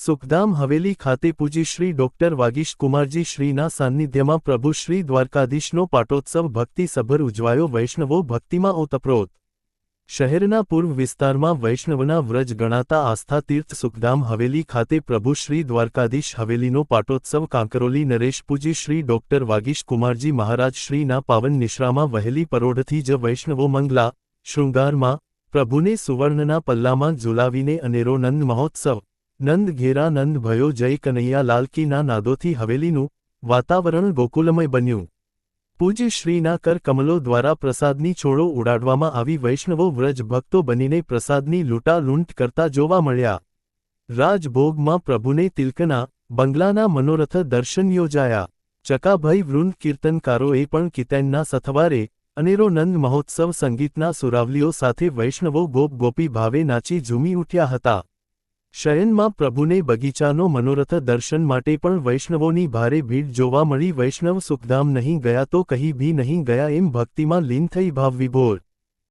સુખધામ હવેલી ખાતે પૂજી શ્રી ડોક્ટર વાગીશ કુમારજી શ્રીના સાન્નિધ્યમાં પ્રભુ શ્રી દ્વારકાધીશનો પાટોત્સવ ભક્તિસભર ઉજવાયો વૈષ્ણવો ભક્તિમાં ઓતપ્રોત. શહેરના પૂર્વ વિસ્તારમાં વૈષ્ણવના વ્રજ ગણાતા આસ્થા તીર્થ સુખધામ હવેલી ખાતે પ્રભુ શ્રી દ્વારકાધીશ હવેલીનો પાટોત્સવ કાંકરોલી નરેશ પૂજી શ્રી ડોક્ટર વાગીશ કુમારજી મહારાજ શ્રીના પાવન નિશ્રામાં વહેલી પરોઢથી જ વૈષ્ણવો મંગલા, શૃંગારમાં, પ્રભુને સુવર્ણના પલ્લામાં ઝુલાવીને અનેરો નંદ મહોત્સવ નંદ ઘેરા નંદ ભયો જય કનૈયા લાલકીના નાદોથી હવેલીનું વાતાવરણ ગોકુલમય બન્યું. પૂજ્ય શ્રીના કર કમલો દ્વારા પ્રસાદની છોડો ઉડાડવામાં આવી વૈષ્ણવો વ્રજ ભક્તો બનીને પ્રસાદની લૂંટાલૂંટ કરતા જોવા મળ્યા. રાજભોગમાં પ્રભુને તિલકના બંગલાના મનોરથ દર્શન યોજાયા. ચકાભાઈ વૃંદ કીર્તનકારોએ પણ કિતેનના સથવારે અનેરો નંદ મહોત્સવ સંગીતના સુરાવલીઓ સાથે વૈષ્ણવો ગોપ ગોપી ભાવે નાચી ઝૂમી ઉઠ્યા હતા. શયનમાં પ્રભુને બગીચાનો મનોરથ દર્શન માટે પણ વૈષ્ણવોની ભારે ભીડ જોવા મળી. વૈષ્ણવ સુખધામ નહીં ગયા તો કહી ભી નહીં ગયા એમ ભક્તિમાં લીન થઈ ભાવવિભોર